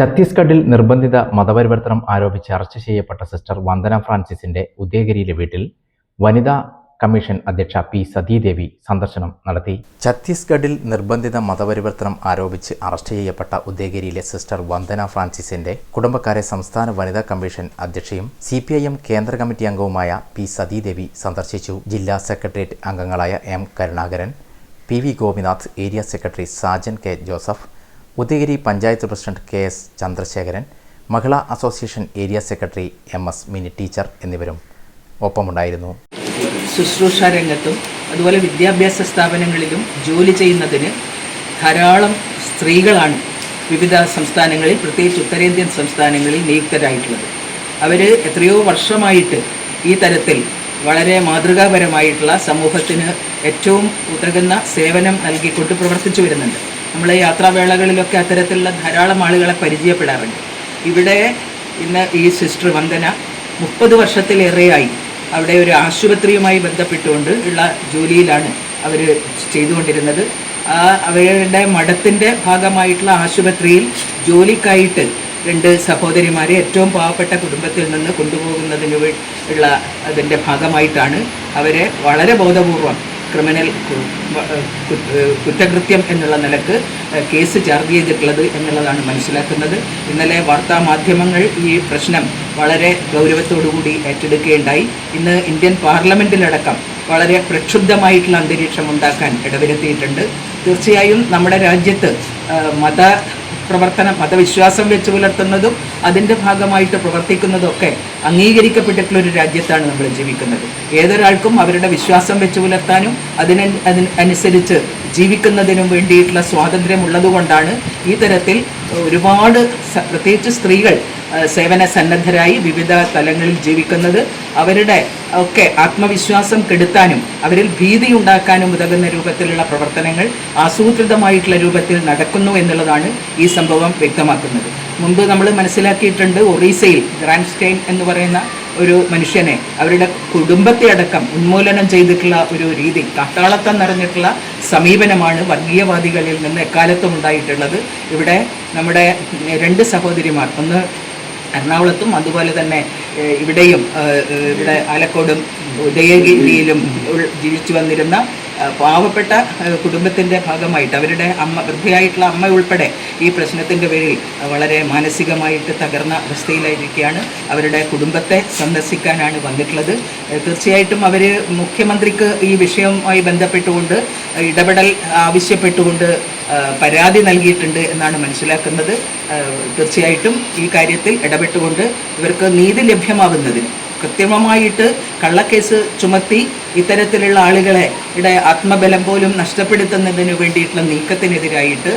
ഛത്തീസ്ഗഡിൽ നിർബന്ധിത മതപരിവർത്തനം ആരോപിച്ച് അറസ്റ്റ് ചെയ്യപ്പെട്ട സിസ്റ്റർ വന്ദന ഫ്രാൻസിസിന്റെ ഉദയഗിരിയിലെ വീട്ടിൽ വനിതാ കമ്മീഷൻ അധ്യക്ഷ പി സതീദേവി സന്ദർശനം നടത്തി. ഛത്തീസ്ഗഡിൽ നിർബന്ധിത മതപരിവർത്തനം ആരോപിച്ച് അറസ്റ്റ് ചെയ്യപ്പെട്ട ഉദയഗിരിയിലെ സിസ്റ്റർ വന്ദന ഫ്രാൻസിസിന്റെ കുടുംബക്കാരെ സംസ്ഥാന വനിതാ കമ്മീഷൻ അധ്യക്ഷയും സി പി ഐ എം കേന്ദ്ര കമ്മിറ്റി അംഗവുമായ പി സതീദേവി സന്ദർശിച്ചു. ജില്ലാ സെക്രട്ടേറിയറ്റ് അംഗങ്ങളായ M Karunakaran P V Gopinath area secretary Sajan K Joseph Udayagiri panchayat president K S Chandrasekharan Mahila association area secretary M S Mini teacher എന്നിവരും ഒപ്പമുണ്ടായിരുന്നു. ശുശ്രൂഷ രംഗത്തും അതുപോലെ വിദ്യാഭ്യാസ സ്ഥാപനങ്ങളിലും ജോലി ചെയ്യുന്നതിന് ധാരാളം സ്ത്രീകളാണ് വിവിധ സംസ്ഥാനങ്ങളിൽ പ്രത്യേകിച്ച് ഉത്തരേന്ത്യൻ സംസ്ഥാനങ്ങളിൽ നിയുക്തരായിട്ടുള്ളത്. അവർ എത്രയോ വർഷമായിട്ട് ഈ തരത്തിൽ വളരെ മാതൃകാപരമായിട്ടുള്ള സമൂഹത്തിന് ഏറ്റവും ഉതകുന്ന സേവനം നൽകിക്കൊണ്ട് പ്രവർത്തിച്ചു വരുന്നുണ്ട്. നമ്മൾ യാത്രാവേളകളിലൊക്കെ അത്തരത്തിലുള്ള ധാരാളം ആളുകളെ പരിചയപ്പെടാറുണ്ട്. ഇവിടെ ഇന്ന് ഈ സിസ്റ്റർ വന്ദന മുപ്പത് വർഷത്തിലേറെയായി അവിടെ ഒരു ആശുപത്രിയുമായി ബന്ധപ്പെട്ടുകൊണ്ട് ഉള്ള ജോലിയിലാണ് അവർ ചെയ്തുകൊണ്ടിരുന്നത്. ആ അവരുടെ മഠത്തിന്റെ ഭാഗമായിട്ടുള്ള ആശുപത്രിയിൽ ജോലിക്കായിട്ട് രണ്ട് സഹോദരിമാരെ ഏറ്റവും പാവപ്പെട്ട കുടുംബത്തിൽ നിന്ന് കൊണ്ടുപോകുന്നതിന് ഉള്ള അതിന്റെ ഭാഗമായിട്ടാണ് അവരെ വളരെ ബോധപൂർവം ക്രിമിനൽ കുറ്റകൃത്യം എന്നുള്ള നിലയ്ക്ക് കേസ് ചാർജ് ചെയ്തിട്ടുള്ളത് എന്നുള്ളതാണ് മനസ്സിലാക്കുന്നത്. ഇന്നലെ വാർത്താ മാധ്യമങ്ങൾ ഈ പ്രശ്നം വളരെ ഗൗരവത്തോടുകൂടി ഏറ്റെടുക്കുകയുണ്ടായി. ഇന്ന് ഇന്ത്യൻ പാർലമെന്റിലടക്കം വളരെ പ്രക്ഷുബ്ധമായിട്ടുള്ള അന്തരീക്ഷം ഉണ്ടാക്കാൻ ഇടവരുത്തിയിട്ടുണ്ട്. തീർച്ചയായും നമ്മുടെ രാജ്യത്ത് മത പ്രവർത്തനം മതവിശ്വാസം വെച്ച് പുലർത്തുന്നതും അതിന്റെ ഭാഗമായിട്ട് പ്രവർത്തിക്കുന്നതും ഒക്കെ അംഗീകരിക്കപ്പെട്ടിട്ടുള്ള ഒരു രാജ്യത്താണ് നമ്മൾ ജീവിക്കുന്നത്. ഏതൊരാൾക്കും അവരുടെ വിശ്വാസം വെച്ച് പുലർത്താനും അതിന് അനുസരിച്ച് ജീവിക്കുന്നതിനും വേണ്ടിയിട്ടുള്ള സ്വാതന്ത്ര്യം ഉള്ളതുകൊണ്ടാണ് ഈ തരത്തിൽ ഒരുപാട് പ്രത്യേകിച്ച് സ്ത്രീകൾ സേവന സന്നദ്ധരായി വിവിധ തലങ്ങളിൽ ജീവിക്കുന്നത് അവരുടെ ഒക്കെ ആത്മവിശ്വാസം കെടുത്താനും അവരിൽ ഭീതി ഉണ്ടാക്കാനും ഉതകുന്ന രൂപത്തിലുള്ള പ്രവർത്തനങ്ങൾ ആസൂത്രിതമായിട്ടുള്ള രൂപത്തിൽ നടക്കുന്നു എന്നുള്ളതാണ് ഈ സംഭവം വ്യക്തമാക്കുന്നത്. മുൻപ് നമ്മൾ മനസ്സിലാക്കിയിട്ടുണ്ട് ഒറീസയിൽ ഗ്രാൻഡ് സ്റ്റെയിൻ എന്ന് പറയുന്ന ഒരു മനുഷ്യനെ അവരുടെ കുടുംബത്തെ അടക്കം ഉന്മൂലനം ചെയ്തിട്ടുള്ള ഒരു രീതി കാട്ടാളത്തം നിറഞ്ഞിട്ടുള്ള സമീപനമാണ് വർഗീയവാദികളിൽ നിന്ന് എക്കാലത്തും ഉണ്ടായിട്ടുള്ളത്. ഇവിടെ നമ്മുടെ രണ്ട് സഹോദരിമാർ ഒന്ന് എറണാകുളത്തും അതുപോലെ തന്നെ ഇവിടെയും ഇവിടെ ആലക്കോടും ഉദയഗിരിയിലും ജീവിച്ചു വന്നിരുന്ന പാവപ്പെട്ട കുടുംബത്തിന്റെ ഭാഗമായിട്ട് അവരുടെ അമ്മ വൃദ്ധയായിട്ടുള്ള അമ്മ ഉൾപ്പെടെ ഈ പ്രശ്നത്തിന്റെ പേരിൽ വളരെ മാനസികമായിട്ട് തകർന്ന അവസ്ഥയിലായിരിക്കുകയാണ്. അവരുടെ കുടുംബത്തെ സന്ദർശിക്കാനാണ് വന്നിട്ടുള്ളത്. തീർച്ചയായിട്ടും അവർ മുഖ്യമന്ത്രിക്ക് ഈ വിഷയവുമായി ബന്ധപ്പെട്ടുകൊണ്ട് ഇടപെടൽ ആവശ്യപ്പെട്ടുകൊണ്ട് പരാതി നൽകിയിട്ടുണ്ട് എന്നാണ് മനസ്സിലാക്കുന്നത്. തീർച്ചയായിട്ടും ഈ കാര്യത്തിൽ ഇടപെട്ടുകൊണ്ട് ഇവർക്ക് നീതി ലഭ്യമാവുന്നതിന് കൃത്രിമമായിട്ട് കള്ളക്കേസ് ചുമത്തി ഇത്തരത്തിലുള്ള ആളുകളെ ഇവിടെ ആത്മബലം പോലും നഷ്ടപ്പെടുത്തുന്നതിന് വേണ്ടിയിട്ടുള്ള നീക്കത്തിനെതിരായിട്ട്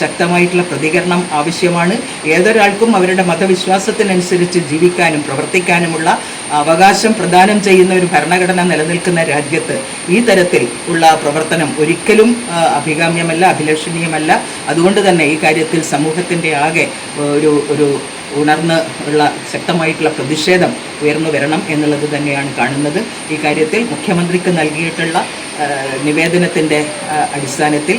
ശക്തമായിട്ടുള്ള പ്രതികരണം ആവശ്യമാണ്. ഏതൊരാൾക്കും അവരുടെ മതവിശ്വാസത്തിനനുസരിച്ച് ജീവിക്കാനും പ്രവർത്തിക്കാനുമുള്ള അവകാശം പ്രദാനം ചെയ്യുന്ന ഒരു ഭരണഘടന നിലനിൽക്കുന്ന രാജ്യത്ത് ഈ തരത്തിൽ ഉള്ള പ്രവർത്തനം ഒരിക്കലും അഭികാമ്യമല്ല അഭിലഷണീയമല്ല. അതുകൊണ്ട് തന്നെ ഈ കാര്യത്തിൽ സമൂഹത്തിന്റെ ആകെ ഒരു ഒരു ഉണർന്ന് ഉള്ള ശക്തമായിട്ടുള്ള പ്രതിഷേധം ഉയർന്നു വരണം എന്നുള്ളത് തന്നെയാണ് കാണുന്നത്. ഈ കാര്യത്തിൽ മുഖ്യമന്ത്രിക്ക് നൽകിയിട്ടുള്ള നിവേദനത്തിന്റെ അടിസ്ഥാനത്തിൽ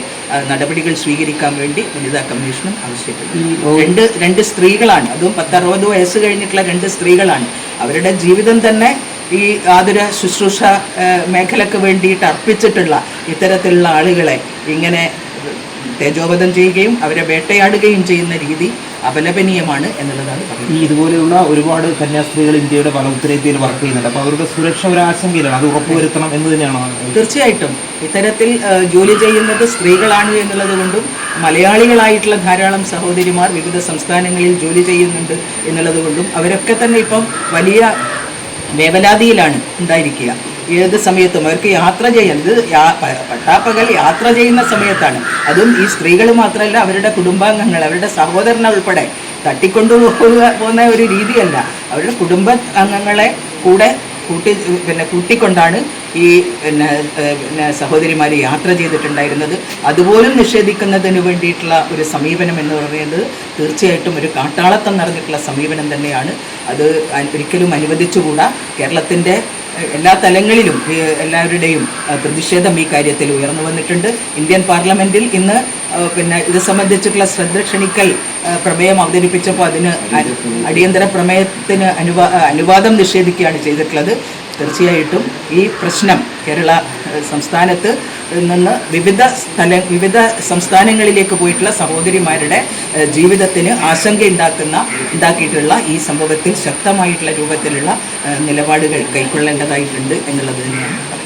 നടപടികൾ സ്വീകരിക്കാൻ വേണ്ടി വനിതാ കമ്മീഷനും ആവശ്യപ്പെട്ടു. രണ്ട് രണ്ട് സ്ത്രീകളാണ്. അതും പത്തറുപത് വയസ്സ് കഴിഞ്ഞിട്ടുള്ള രണ്ട് സ്ത്രീകളാണ്. അവരുടെ ജീവിതം തന്നെ ഈ ആതുര ശുശ്രൂഷ മേഖലക്ക് വേണ്ടിയിട്ട് അർപ്പിച്ചിട്ടുള്ള ഇത്തരത്തിലുള്ള ആളുകളെ ഇങ്ങനെ തേജോവധം ചെയ്യുകയും അവരെ വേട്ടയാടുകയും ചെയ്യുന്ന രീതി അപലപനീയമാണ് എന്നുള്ളതാണ് പറയുന്നത്. ഈ ഇതുപോലെയുള്ള ഒരുപാട് കന്യാസ്ത്രീകൾ ഇന്ത്യയുടെ പല ഉത്തരേന്ത്യയിൽ വർക്ക് ചെയ്യുന്നുണ്ട്. അപ്പോൾ അവരുടെ സുരക്ഷ ഒരു ആശങ്കയിലാണ്. അത് ഉറപ്പുവരുത്തണം എന്ന് തന്നെയാണോ? തീർച്ചയായിട്ടും. ഇത്തരത്തിൽ ജോലി ചെയ്യുന്നത് സ്ത്രീകളാണ് എന്നുള്ളത് കൊണ്ടും മലയാളികളായിട്ടുള്ള ധാരാളം സഹോദരിമാർ വിവിധ സംസ്ഥാനങ്ങളിൽ ജോലി ചെയ്യുന്നുണ്ട് എന്നുള്ളത് കൊണ്ടും അവരൊക്കെ തന്നെ ഇപ്പം വലിയ വേവലാതിയിലാണ് ഉണ്ടായിരിക്കുക. ഏത് സമയത്തും അവർക്ക് യാത്ര ചെയ്യാൻ ഇത് പട്ടാപ്പകൽ യാത്ര ചെയ്യുന്ന സമയത്താണ്. അതും ഈ സ്ത്രീകൾ മാത്രമല്ല അവരുടെ കുടുംബാംഗങ്ങൾ അവരുടെ സഹോദരനെ ഉൾപ്പെടെ തട്ടിക്കൊണ്ടു പോകുന്ന ഒരു രീതിയല്ല. അവരുടെ കുടുംബ അംഗങ്ങളെ കൂടെ കൂട്ടി പിന്നെ കൂട്ടിക്കൊണ്ടാണ് ഈ പിന്നെ പിന്നെ സഹോദരിമാർ യാത്ര ചെയ്തിട്ടുണ്ടായിരുന്നത്. അതുപോലും നിഷേധിക്കുന്നതിന് വേണ്ടിയിട്ടുള്ള ഒരു സമീപനം എന്ന് പറയുന്നത് തീർച്ചയായിട്ടും ഒരു കാട്ടാളത്തം നിറഞ്ഞിട്ടുള്ള സമീപനം തന്നെയാണ്. അത് ഒരിക്കലും അനുവദിച്ചുകൂടാ. കേരളത്തിന്റെ എല്ലാ തലങ്ങളിലും എല്ലാവരുടെയും പ്രതിഷേധം ഈ കാര്യത്തിൽ ഉയർന്നു വന്നിട്ടുണ്ട്. ഇന്ത്യൻ പാർലമെന്റിൽ ഇന്ന് പിന്നെ ഇത് സംബന്ധിച്ചിട്ടുള്ള ശ്രദ്ധ ക്ഷണിക്കൽ പ്രമേയം അവതരിപ്പിച്ചപ്പോൾ അതിന് അടിയന്തര പ്രമേയത്തിന് അനുവാ അനുവാദം നിഷേധിക്കുകയാണ് ചെയ്തിട്ടുള്ളത്. തീർച്ചയായിട്ടും ഈ പ്രശ്നം കേരള സംസ്ഥാനത്ത് നിന്ന് വിവിധ സ്ഥല വിവിധ സംസ്ഥാനങ്ങളിലേക്ക് പോയിട്ടുള്ള സഹോദരിമാരുടെ ജീവിതത്തിന് ആശങ്ക ഉണ്ടാക്കുന്ന ഉണ്ടാക്കിയിട്ടുള്ള ഈ സംഭവത്തിൽ ശക്തമായിട്ടുള്ള രൂപത്തിലുള്ള നിലപാടുകൾ കൈക്കൊള്ളേണ്ടതായിട്ടുണ്ട് എന്നുള്ളത് തന്നെയാണ്.